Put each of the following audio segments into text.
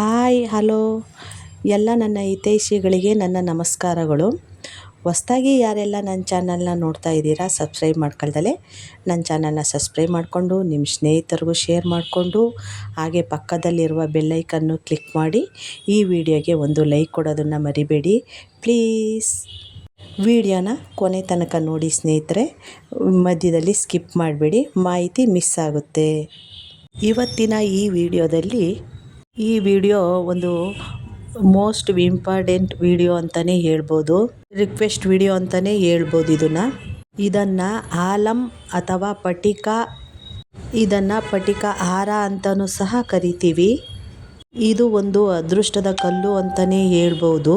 Hi, hello. ಎಲ್ಲ ನನ್ನ ಹಿತೈಷಿಗಳಿಗೆ ನನ್ನ ನಮಸ್ಕಾರಗಳು. ಹೊಸ್ದಾಗಿ ಯಾರೆಲ್ಲ ನನ್ನ ಚಾನಲ್ನ ನೋಡ್ತಾ ಇದ್ದೀರಾ, ಸಬ್ಸ್ಕ್ರೈಬ್ ಮಾಡ್ಕೊಳ್ದಲೆ ನನ್ನ ಚಾನಲ್ನ ಸಬ್ಸ್ಕ್ರೈಬ್ ಮಾಡಿಕೊಂಡು, ನಿಮ್ಮ ಸ್ನೇಹಿತರಿಗೂ ಶೇರ್ ಮಾಡಿಕೊಂಡು, ಹಾಗೆ ಪಕ್ಕದಲ್ಲಿರುವ ಬೆಲ್ಲೈಕನ್ನು ಕ್ಲಿಕ್ ಮಾಡಿ, ಈ ವಿಡಿಯೋಗೆ ಒಂದು ಲೈಕ್ ಕೊಡೋದನ್ನು ಮರಿಬೇಡಿ. ಪ್ಲೀಸ್. ವಿಡಿಯೋನ ಕೊನೆ ತನಕ ನೋಡಿ ಸ್ನೇಹಿತರೆ, ಮಧ್ಯದಲ್ಲಿ ಸ್ಕಿಪ್ ಮಾಡಬೇಡಿ, ಮಾಹಿತಿ ಮಿಸ್ ಆಗುತ್ತೆ. ಇವತ್ತಿನ ಈ ವಿಡಿಯೋದಲ್ಲಿ ಈ ವಿಡಿಯೋ ಒಂದು ಮೋಸ್ಟ್ ಇಂಪಾರ್ಟೆಂಟ್ ವಿಡಿಯೋ ಅಂತಲೇ ಹೇಳ್ಬೋದು. ರಿಕ್ವೆಸ್ಟ್ ವಿಡಿಯೋ ಅಂತಲೇ ಹೇಳ್ಬೋದು ಇದನ್ನು. ಇದನ್ನು ಆಲಂ ಅಥವಾ ಪಟಿಕ, ಇದನ್ನು ಪಟಿಕ ಹಾರ ಅಂತಲೂ ಸಹ ಕರಿತೀವಿ. ಇದು ಒಂದು ಅದೃಷ್ಟದ ಕಲ್ಲು ಅಂತಲೇ ಹೇಳ್ಬೋದು.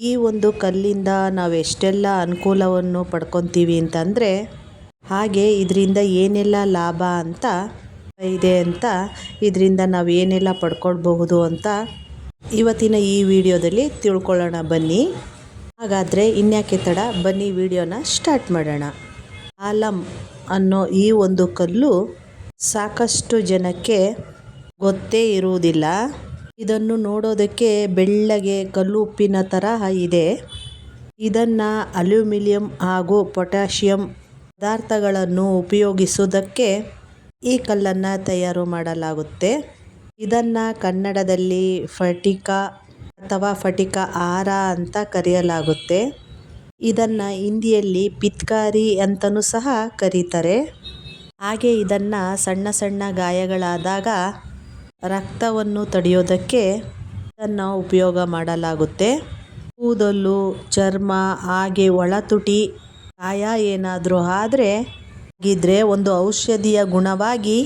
ಈ ಒಂದು ಕಲ್ಲಿಂದ ನಾವು ಎಷ್ಟೆಲ್ಲ ಅನುಕೂಲವನ್ನು ಪಡ್ಕೊತೀವಿ ಅಂತಂದರೆ, ಹಾಗೆ ಇದರಿಂದ ಏನೆಲ್ಲ ಲಾಭ ಅಂತ ಇದೆ ಅಂತ ಇದರಿಂದ ನಾವು ಏನೆಲ್ಲ ಪಡ್ಕೊಳ್ಬಹುದು ಅಂತ ಇವತ್ತಿನ ಈ ವಿಡಿಯೋದಲ್ಲಿ ತಿಳ್ಕೊಳ್ಳೋಣ ಬನ್ನಿ. ಹಾಗಾದರೆ ಇನ್ಯಾಕೆ ತಡ? ಬನ್ನಿ ವಿಡಿಯೋನ ಸ್ಟಾರ್ಟ್ ಮಾಡೋಣ. ಆಲಂ ಅನ್ನೋ ಈ ಒಂದು ಕಲ್ಲು ಸಾಕಷ್ಟು ಜನಕ್ಕೆ ಗೊತ್ತೇ ಇರುವುದಿಲ್ಲ. ಇದನ್ನು ನೋಡೋದಕ್ಕೆ ಬೆಳ್ಳಗೆ ಕಲ್ಲು ಉಪ್ಪಿನ ತರಹ ಇದೆ. ಇದನ್ನು ಅಲ್ಯೂಮಿನಿಯಂ ಹಾಗೂ ಪೊಟ್ಯಾಷಿಯಂ ಪದಾರ್ಥಗಳನ್ನು ಉಪಯೋಗಿಸುವುದಕ್ಕೆ ಈ ಕಲ್ಲನ್ನು ತಯಾರು ಮಾಡಲಾಗುತ್ತೆ. ಇದನ್ನು ಕನ್ನಡದಲ್ಲಿ ಫಟಿಕ ಅಥವಾ ಫಟಿಕ ಆರ ಅಂತ ಕರೆಯಲಾಗುತ್ತೆ. ಇದನ್ನು ಹಿಂದಿಯಲ್ಲಿ ಪಿತ್ಕಾರಿ ಅಂತಲೂ ಸಹ ಕರೀತಾರೆ. ಹಾಗೆ ಇದನ್ನು ಸಣ್ಣ ಸಣ್ಣ ಗಾಯಗಳಾದಾಗ ರಕ್ತವನ್ನು ತಡೆಯೋದಕ್ಕೆ ಇದನ್ನು ಉಪಯೋಗ ಮಾಡಲಾಗುತ್ತೆ. ಕೂದಲು, ಚರ್ಮ, ಹಾಗೆ ಒಳತುಟಿ, ಗಾಯ ಏನಾದರೂ ಆದರೆ ಆಗಿದ್ದರೆ ಒಂದು ಔಷಧಿಯ ಗುಣವಾಗಿ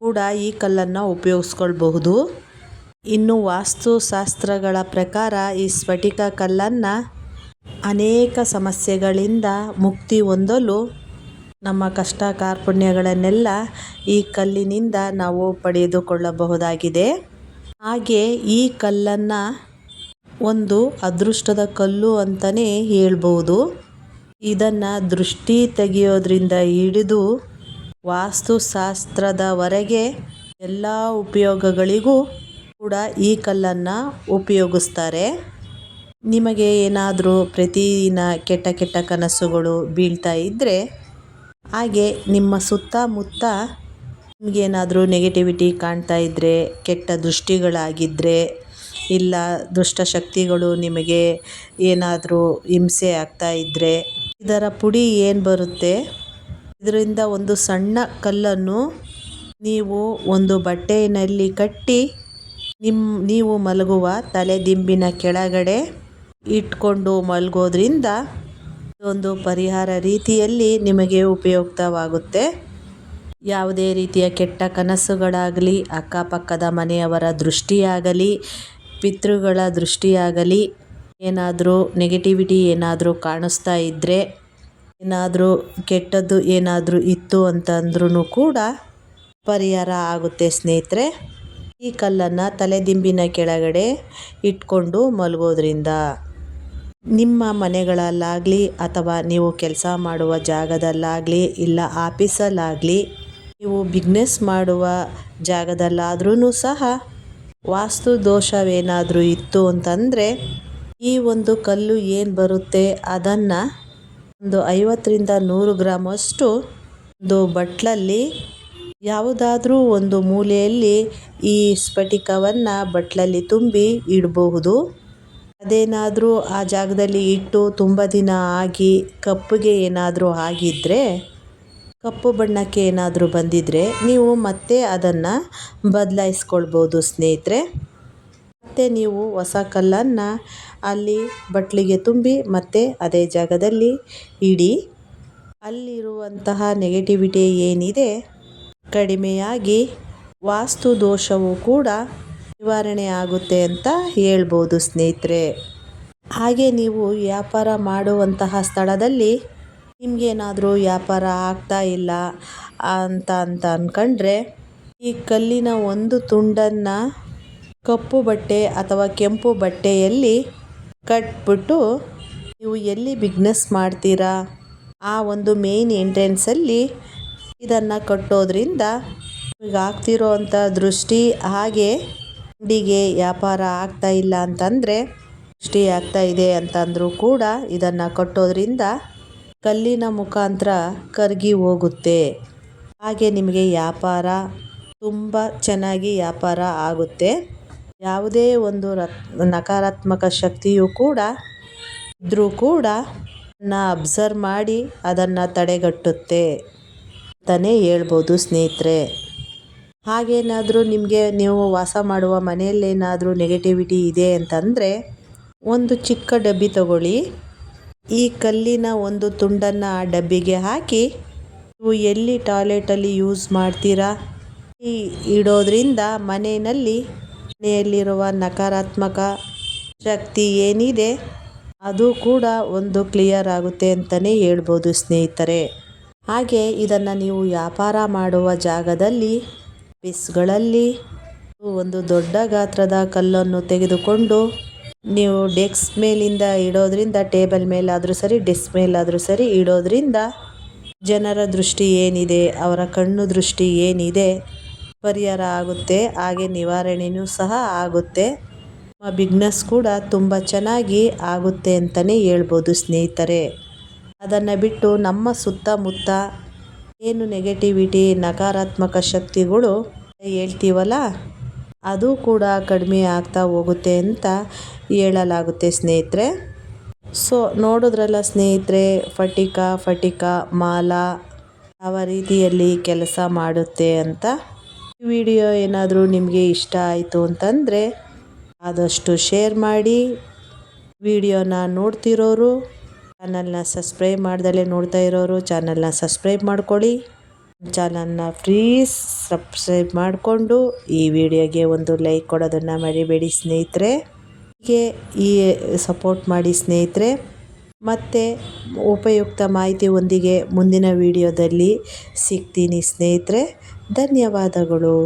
ಕೂಡ ಈ ಕಲ್ಲನ್ನು ಉಪಯೋಗಿಸ್ಕೊಳ್ಬಹುದು. ಇನ್ನು ವಾಸ್ತುಶಾಸ್ತ್ರಗಳ ಪ್ರಕಾರ ಈ ಸ್ಫಟಿಕ ಕಲ್ಲನ್ನು ಅನೇಕ ಸಮಸ್ಯೆಗಳಿಂದ ಮುಕ್ತಿ ಹೊಂದಲು ನಮ್ಮ ಕಷ್ಟ ಕಾರ್ಪಣ್ಯಗಳನ್ನೆಲ್ಲ ಈ ಕಲ್ಲಿನಿಂದ ನಾವು ಪಡೆದುಕೊಳ್ಳಬಹುದಾಗಿದೆ. ಹಾಗೆ ಈ ಕಲ್ಲನ್ನು ಒಂದು ಅದೃಷ್ಟದ ಕಲ್ಲು ಅಂತಲೇ ಹೇಳ್ಬೋದು ಇದನ್ನು ದೃಷ್ಟಿ ತೆಗೆಯೋದ್ರಿಂದ ಹಿಡಿದು ವಾಸ್ತುಶಾಸ್ತ್ರದವರೆಗೆ ಎಲ್ಲ ಉಪಯೋಗಗಳಿಗೂ ಕೂಡ ಈ ಕಲ್ಲನ್ನು ಉಪಯೋಗಿಸ್ತಾರೆ. ನಿಮಗೆ ಏನಾದರೂ ಪ್ರತಿದಿನ ಕೆಟ್ಟ ಕೆಟ್ಟ ಕನಸುಗಳು ಬೀಳ್ತಾ ಇದ್ದರೆ ಹಾಗೆ ನಿಮ್ಮ ಸುತ್ತಮುತ್ತ ನಿಮಗೇನಾದರೂ ನೆಗೆಟಿವಿಟಿ ಕಾಣ್ತಾ ಇದ್ದರೆ ಕೆಟ್ಟ ದೃಷ್ಟಿಗಳಾಗಿದ್ದರೆ ಇಲ್ಲ ದುಷ್ಟಶಕ್ತಿಗಳು ನಿಮಗೆ ಏನಾದರೂ ಹಿಂಸೆ ಆಗ್ತಾ ಇದ್ದರೆ ಇದರ ಪುಡಿ ಏನು ಬರುತ್ತೆ? ಇದರಿಂದ ಒಂದು ಸಣ್ಣ ಕಲ್ಲನ್ನು ನೀವು ಒಂದು ಬಟ್ಟೆಯಲ್ಲಿ ಕಟ್ಟಿ ನಿಮ್ಮ ನೀವು ಮಲಗುವ ತಲೆದಿಂಬಿನ ಕೆಳಗಡೆ ಇಟ್ಕೊಂಡು ಮಲಗೋದ್ರಿಂದ ಒಂದು ಪರಿಹಾರ ರೀತಿಯಲ್ಲಿ ನಿಮಗೆ ಉಪಯುಕ್ತವಾಗುತ್ತೆ. ಯಾವುದೇ ರೀತಿಯ ಕೆಟ್ಟ ಕನಸುಗಳಾಗಲಿ, ಅಕ್ಕಪಕ್ಕದ ಮನೆಯವರ ದೃಷ್ಟಿಯಾಗಲಿ, ಪಿತೃಗಳ ದೃಷ್ಟಿಯಾಗಲಿ ಏನಾದರೂ ನೆಗೆಟಿವಿಟಿ ಏನಾದರೂ ಕಾಣಿಸ್ತಾ ಇದ್ದರೆ ಏನಾದರೂ ಕೆಟ್ಟದ್ದು ಏನಾದರೂ ಇತ್ತು ಅಂತಂದ್ರೂ ಕೂಡ ಪರಿಹಾರ ಆಗುತ್ತೆ ಸ್ನೇಹಿತರೆ. ಈ ಕಲ್ಲನ್ನು ತಲೆದಿಂಬಿನ ಕೆಳಗಡೆ ಇಟ್ಕೊಂಡು ಮಲಗೋದ್ರಿಂದ ನಿಮ್ಮ ಮನೆಗಳಲ್ಲಾಗಲಿ ಅಥವಾ ನೀವು ಕೆಲಸ ಮಾಡುವ ಜಾಗದಲ್ಲಾಗಲಿ ಇಲ್ಲ ಆಫೀಸಲ್ಲಾಗಲಿ ನೀವು ಬಿಗ್ನೆಸ್ ಮಾಡುವ ಜಾಗದಲ್ಲಾದ್ರೂ ಸಹ ವಾಸ್ತು ದೋಷವೇನಾದರೂ ಇತ್ತು ಅಂತಂದರೆ ಈ ಒಂದು ಕಲ್ಲು ಏನು ಬರುತ್ತೆ? ಅದನ್ನು ಒಂದು ಐವತ್ತರಿಂದ ನೂರು ಗ್ರಾಮಷ್ಟು ಒಂದು ಬಟ್ಲಲ್ಲಿ ಯಾವುದಾದ್ರೂ ಒಂದು ಮೂಲೆಯಲ್ಲಿ ಈ ಸ್ಫಟಿಕವನ್ನು ಬಟ್ಲಲ್ಲಿ ತುಂಬಿ ಇಡಬಹುದು. ಅದೇನಾದರೂ ಆ ಜಾಗದಲ್ಲಿ ಇಟ್ಟು ತುಂಬ ದಿನ ಆಗಿ ಕಪ್ಪಿಗೆ ಏನಾದರೂ ಆಗಿದ್ದರೆ ಕಪ್ಪು ಬಣ್ಣಕ್ಕೆ ಏನಾದರೂ ಬಂದಿದ್ದರೆ ನೀವು ಮತ್ತೆ ಅದನ್ನು ಬದಲಾಯಿಸ್ಕೊಳ್ಬೋದು ಸ್ನೇಹಿತರೆ. ಮತ್ತೆ ನೀವು ಹೊಸ ಕಲ್ಲನ್ನು ಅಲ್ಲಿ ಬಟ್ಲಿಗೆ ತುಂಬಿ ಮತ್ತೆ ಅದೇ ಜಾಗದಲ್ಲಿ ಇಡಿ. ಅಲ್ಲಿರುವಂತಹ ನೆಗೆಟಿವಿಟಿ ಏನಿದೆ? ಕಡಿಮೆಯಾಗಿ ವಾಸ್ತು ದೋಷವು ಕೂಡ ನಿವಾರಣೆ ಆಗುತ್ತೆ ಅಂತ ಹೇಳ್ಬೋದು ಸ್ನೇಹಿತರೆ. ಹಾಗೆ ನೀವು ವ್ಯಾಪಾರ ಮಾಡುವಂತಹ ಸ್ಥಳದಲ್ಲಿ ನಿಮಗೇನಾದರೂ ವ್ಯಾಪಾರ ಆಗ್ತಾ ಇಲ್ಲ ಅಂತ ಅಂತ ಅಂದ್ಕೊಂಡ್ರೆ ಈ ಕಲ್ಲಿನ ಒಂದು ತುಂಡನ್ನು ಕಪ್ಪು ಬಟ್ಟೆ ಅಥವಾ ಕೆಂಪು ಬಟ್ಟೆಯಲ್ಲಿ ಕಟ್ಬಿಟ್ಟು ನೀವು ಎಲ್ಲಿ ಬಿಗ್ನೆಸ್ ಮಾಡ್ತೀರಾ? ಆ ಒಂದು ಮೇನ್ ಎಂಟ್ರೆನ್ಸಲ್ಲಿ ಇದನ್ನು ಕಟ್ಟೋದ್ರಿಂದ ನಿಮಗೆ ಆಗ್ತಿರೋ ಅಂಥ ದೃಷ್ಟಿ, ಹಾಗೆ ಅಂಗಡಿಗೆ ವ್ಯಾಪಾರ ಆಗ್ತಾ ಇಲ್ಲ ಅಂತಂದರೆ ದೃಷ್ಟಿ ಆಗ್ತಾ ಇದೆ ಅಂತಂದರೂ ಕೂಡ ಇದನ್ನು ಕಟ್ಟೋದ್ರಿಂದ ಕಲ್ಲಿನ ಮುಖಾಂತರ ಕರಗಿ ಹೋಗುತ್ತೆ. ಹಾಗೆ ನಿಮಗೆ ವ್ಯಾಪಾರ, ತುಂಬ ಚೆನ್ನಾಗಿ ವ್ಯಾಪಾರ ಆಗುತ್ತೆ. ಯಾವುದೇ ಒಂದು ರತ್, ನಕಾರಾತ್ಮಕ ಶಕ್ತಿಯು ಕೂಡ ಇದ್ದರೂ ಕೂಡ ಅದನ್ನು ಅಬ್ಸರ್ವ್ ಮಾಡಿ ಅದನ್ನು ತಡೆಗಟ್ಟುತ್ತೆ ಅಂತಲೇ ಹೇಳ್ಬೋದು ಸ್ನೇಹಿತರೆ. ಹಾಗೇನಾದರೂ ನಿಮಗೆ ನೀವು ವಾಸ ಮಾಡುವ ಮನೆಯಲ್ಲೇನಾದರೂ ನೆಗೆಟಿವಿಟಿ ಇದೆ ಅಂತಂದರೆ ಒಂದು ಚಿಕ್ಕ ಡಬ್ಬಿ ತಗೊಳ್ಳಿ. ಈ ಕಲ್ಲಿನ ಒಂದು ತುಂಡನ್ನು ಆ ಡಬ್ಬಿಗೆ ಹಾಕಿ ನೀವು ಎಲ್ಲಿ ಟಾಯ್ಲೆಟಲ್ಲಿ ಯೂಸ್ ಮಾಡ್ತೀರಾ? ಈ ಇಡೋದ್ರಿಂದ ಮನೆಯಲ್ಲಿ ಮನೆಯಲ್ಲಿರುವ ನಕಾರಾತ್ಮಕ ಶಕ್ತಿ ಏನಿದೆ, ಅದು ಕೂಡ ಒಂದು ಕ್ಲಿಯರ್ ಆಗುತ್ತೆ ಅಂತಲೇ ಹೇಳ್ಬೋದು ಸ್ನೇಹಿತರೆ. ಹಾಗೆ ಇದನ್ನು ನೀವು ವ್ಯಾಪಾರ ಮಾಡುವ ಜಾಗದಲ್ಲಿ ಪಿಸ್ಗಳಲ್ಲಿ ಒಂದು ದೊಡ್ಡ ಗಾತ್ರದ ಕಲ್ಲನ್ನು ತೆಗೆದುಕೊಂಡು ನೀವು ಡೆಕ್ಸ್ ಮೇಲಿಂದ ಇಡೋದ್ರಿಂದ, ಟೇಬಲ್ ಮೇಲಾದರೂ ಸರಿ, ಡೆಸ್ಕ್ ಮೇಲಾದರೂ ಸರಿ ಇಡೋದ್ರಿಂದ ಜನರ ದೃಷ್ಟಿ ಏನಿದೆ, ಅವರ ಕಣ್ಣು ದೃಷ್ಟಿ ಏನಿದೆ ಪರಿಹಾರ ಆಗುತ್ತೆ, ಹಾಗೆ ನಿವಾರಣೆಯೂ ಸಹ ಆಗುತ್ತೆ. ನಿಮ್ಮ ಬಿಗ್ನೆಸ್ ಕೂಡ ತುಂಬ ಚೆನ್ನಾಗಿ ಆಗುತ್ತೆ ಅಂತಲೇ ಹೇಳ್ಬೋದು ಸ್ನೇಹಿತರೆ. ಅದನ್ನು ಬಿಟ್ಟು ನಮ್ಮ ಸುತ್ತಮುತ್ತ ಏನು ನೆಗೆಟಿವಿಟಿ ನಕಾರಾತ್ಮಕ ಶಕ್ತಿಗಳು ಹೇಳ್ತೀವಲ್ಲ, ಅದು ಕೂಡ ಕಡಿಮೆ ಆಗ್ತಾ ಹೋಗುತ್ತೆ ಅಂತ ಹೇಳಲಾಗುತ್ತೆ ಸ್ನೇಹಿತರೆ. ಸೊ ನೋಡಿದ್ರಲ್ಲ ಸ್ನೇಹಿತರೆ, ಫಟಿಕ ಫಟಿಕ, ಮಾಲ ಯಾವ ರೀತಿಯಲ್ಲಿ ಕೆಲಸ ಮಾಡುತ್ತೆ ಅಂತ? ಈ ವಿಡಿಯೋ ಏನಾದರೂ ನಿಮಗೆ ಇಷ್ಟ ಆಯಿತು ಅಂತಂದರೆ ಆದಷ್ಟು ಶೇರ್ ಮಾಡಿ. ವಿಡಿಯೋನ ನೋಡ್ತಿರೋರು, ಚಾನಲ್ನ ಸಬ್ಸ್ಕ್ರೈಬ್ ಮಾಡ್ದಲೇ ನೋಡ್ತಾ ಇರೋರು, ಚಾನಲ್ನ ಸಬ್ಸ್ಕ್ರೈಬ್ ಮಾಡ್ಕೊಳ್ಳಿ. ಚಾನಲ್ನ ಪ್ಲೀಸ್ ಸಬ್ಸ್ಕ್ರೈಬ್ ಮಾಡಿಕೊಂಡು ಈ ವಿಡಿಯೋಗೆ ಒಂದು ಲೈಕ್ ಕೊಡೋದನ್ನು ಮರಿಬೇಡಿ ಸ್ನೇಹಿತರೆ. ಹೀಗೆ ಈ ಸಪೋರ್ಟ್ ಮಾಡಿ ಸ್ನೇಹಿತರೆ. ಮತ್ತು ಉಪಯುಕ್ತ ಮಾಹಿತಿಯೊಂದಿಗೆ ಮುಂದಿನ ವಿಡಿಯೋದಲ್ಲಿ ಸಿಗ್ತೀನಿ ಸ್ನೇಹಿತರೆ ಧನ್ಯವಾದಗಳು.